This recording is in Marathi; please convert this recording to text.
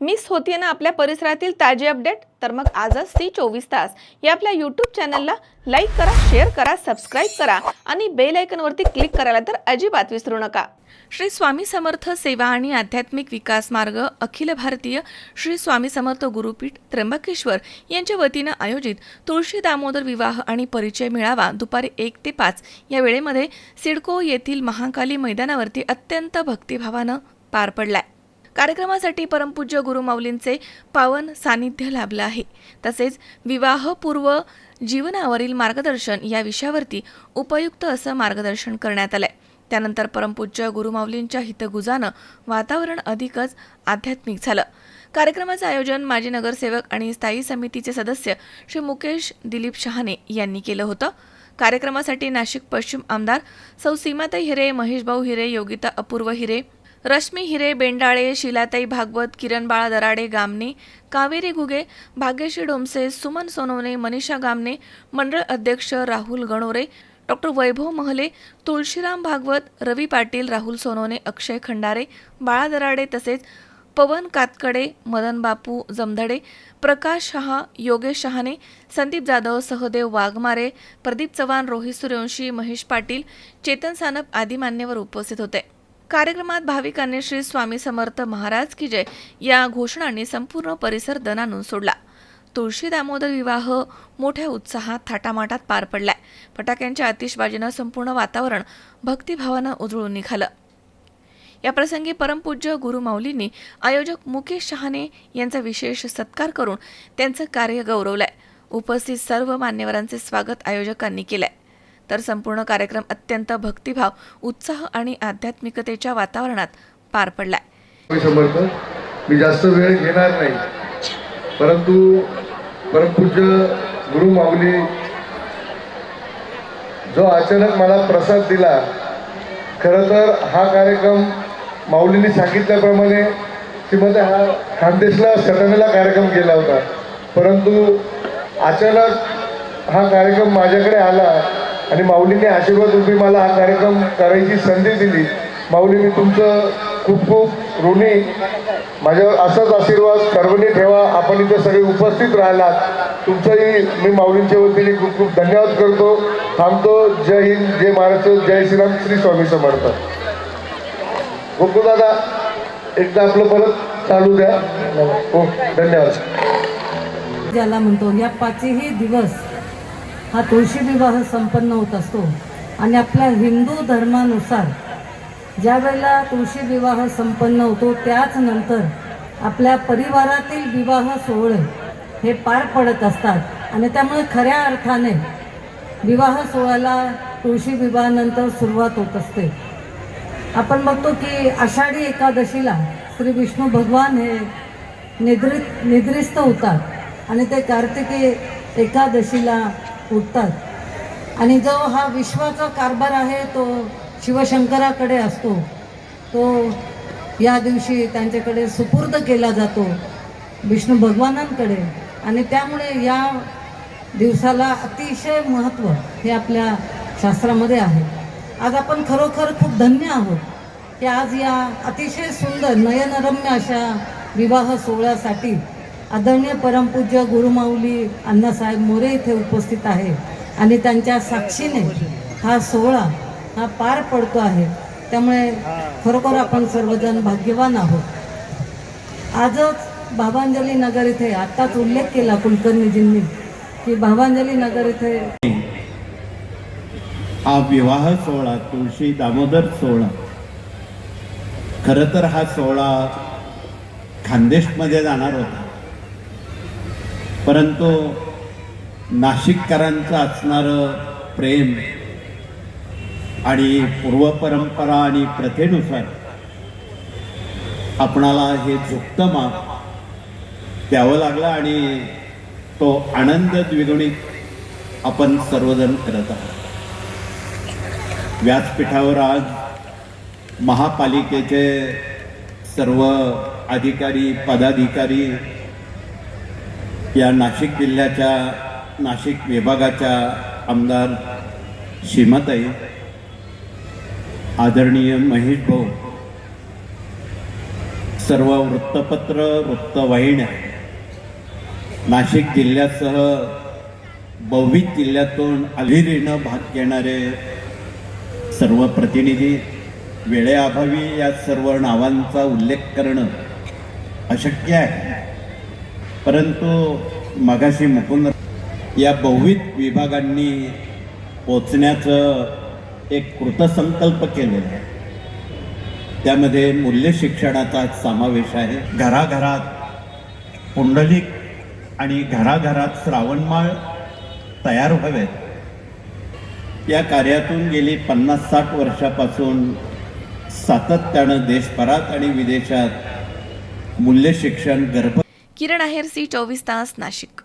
मिस होतीये ना आपल्या परिसरातील ताजे अपडेट? तर मग आजच सी चोवीस तास या आपल्या यूट्यूब चॅनलला लाईक करा शेअर करा सबस्क्राईब करा आणि बेल आयकनवरती क्लिक करायला तर अजिबात विसरू नका. श्री स्वामी समर्थ सेवा आणि आध्यात्मिक विकास मार्ग अखिल भारतीय श्री स्वामी समर्थ गुरुपीठ त्र्यंबकेश्वर यांच्या वतीनं आयोजित तुळशी दामोदर विवाह आणि परिचय मेळावा दुपारी एक ते पाच या वेळेमध्ये सिडको येथील महाकाली मैदानावरती अत्यंत भक्तिभावानं पार पडलाय. कार्यक्रमासाठी परमपूज्य गुरुमाऊलींचे पावन सानिध्य लाभलं आहे. तसेच विवाहपूर्व जीवनावरील मार्गदर्शन या विषयावरती उपयुक्त असं मार्गदर्शन करण्यात आलंय. त्यानंतर परमपूज्य गुरुमाऊलींच्या हितगुजानं वातावरण अधिकच आध्यात्मिक झालं. कार्यक्रमाचं आयोजन माजी नगरसेवक आणि स्थायी समितीचे सदस्य श्री मुकेश दिलीप शहाणे यांनी केलं होतं. कार्यक्रमासाठी नाशिक पश्चिम आमदार सौ सीमाताई हिरे महेशभाऊ हिरे योगिता अपूर्व हिरे रश्मी हिरे बेंडाळे शिलाताई भागवत किरण बाळा दराडे गामने कावेरी घुगे भाग्यश्री डोमसे सुमन सोनवणे मनीषा गामने मंडळ अध्यक्ष राहुल गणोरे डॉक्टर वैभव महले तुळशीराम भागवत रवी पाटील राहुल सोनवणे अक्षय खंडारे बाळा दराडे तसेच पवन कातकडे मदन बापू जमधडे प्रकाश शहा योगेश शहाणे संदीप जाधव सहदेव वाघमारे प्रदीप चव्हाण रोहित सूर्यवंशी महेश पाटील चेतन सानप आदी मान्यवर उपस्थित होते. कार्यक्रमात भाविकांनी श्री स्वामी समर्थ महाराज की जय या घोषणांनी संपूर्ण परिसर दनानून सोडला. तुळशी दामोदर विवाह मोठ्या उत्साहात थाटामाटात पार पडलाय. फटाक्यांच्या आतिषबाजीनं संपूर्ण वातावरण भक्तिभावानं उजळून निघालं. याप्रसंगी परमपूज्य गुरुमाऊलींनी आयोजक मुकेश शहाणे यांचा विशेष सत्कार करून त्यांचं कार्य गौरवलंय. उपस्थित सर्व मान्यवरांचे स्वागत आयोजकांनी केलंय. तर संपूर्ण कार्यक्रम अत्यंत भक्तिभाव उत्साह आणि आध्यात्मिकतेच्या वातावरणात पार पडलाय. समर्थ मी जास्त वेळ घेणार नाही. परंतु परमपूज्य गुरु माऊली जो अचानक मला प्रसाद दिला खरं तर हा कार्यक्रम माऊलीने सांगितल्याप्रमाणे श्रीमती हा खानदेशला सटनेला कार्यक्रम केला होता. परंतु अचानक हा कार्यक्रम माझ्याकडे आला आणि माऊलींनी आशीर्वाद रूपी मला हा कार्यक्रम करायची संधी दिली. माऊली मी तुमचं खूप खूप ऋणी. माझ्यावर असाच आशीर्वाद सर्वांनी ठेवा. आपण इथे सगळे उपस्थित राहिलात. तुमचंही मी माऊलींच्या वतीने खूप खूप धन्यवाद करतो. थांबतो. जय हिंद जय महाराष्ट्र जय श्रीराम श्री स्वामी समर्थ. गोकुळ दादा एकदा आपलं परत चालू द्या. हो धन्यवाद. ज्याला म्हणतो या पाचही दिवस हा तुळशी विवाह संपन्न होत असतो. आणि आपल्या हिंदू धर्मानुसार ज्या वेळेला तुळशी विवाह संपन्न होतो त्याच नंतर आपल्या परिवारातील विवाह सोहळे हे पार पडत असतात. आणि त्यामुळे खऱ्या अर्थाने विवाह सोहळ्याला तुळशी विवाहानंतर सुरुवात होत असते. आपण बघतो की आषाढी एकादशीला श्री विष्णू भगवान हे निद्रित निद्रिस्त होतात. आणि ते कार्तिकी एकादशीला उठतात आणि जो हा विश्वाचा कारभार आहे तो शिवशंकराकडे असतो. तो या दिवशी त्यांच्याकडे सुपूर्द केला जातो विष्णू भगवानांकडे. आणि त्यामुळे या दिवसाला अतिशय महत्त्व हे आपल्या शास्त्रामध्ये आहे. आज आपण खरोखर खूप धन्य आहोत की आज या अतिशय सुंदर नयनरम्य अशा विवाह सोहळ्यासाठी आदरणीय परमपूज्य गुरुमाऊली अण्णासाहेब मोरे इथे उपस्थित आहे आणि त्यांच्या साक्षीने हा सोहळा हा पार पडतो आहे. त्यामुळे खरोखर आपण सर्वजण भाग्यवान आहोत. आजच भावांजली नगर इथे आत्ताच उल्लेख केला कुलकर्णीजींनी की भावांजली नगर इथे हा विवाह सोहळा तुळशी दामोदर सोहळा. खरं तर हा सोहळा खानदेशमध्ये जाणार होता. परंतु नाशिककरांचं असणारं प्रेम आणि पूर्वपरंपरा आणि प्रथेनुसार आपणाला हे झुकतं माप द्यावं लागलं आणि तो आनंद द्विगुणित आपण सर्वजण करत आहोत. व्यासपीठावर आज महापालिकेचे सर्व अधिकारी पदाधिकारी या नाशिक जिल्ह्याच्या नाशिक विभागाच्या आमदार श्रीमताई आदरणीय महेश भाऊ. सर्व वृत्तपत्र वृत्तवाहिन्या नाशिक जिल्ह्यासह बहुविध जिल्ह्यातून अलिरीनं भाग घेणारे सर्व प्रतिनिधी वेळेअभावी या सर्व नावांचा उल्लेख करणं अशक्य आहे. परंतु मगाशी मुकुंद या बहुविध विभागांनी पोचण्याचं एक कृतसंकल्प केलेला आहे. त्यामध्ये मूल्य शिक्षणाचा समावेश आहे. घराघरात पुंडलिक आणि घराघरात श्रावणमाळ तयार व्हावेत. या कार्यातून गेली पन्नास साठ वर्षापासून सातत्यानं देशभरात आणि विदेशात मूल्य शिक्षण गर्भ किरण आहेर सी चोवीस तास नाशिक.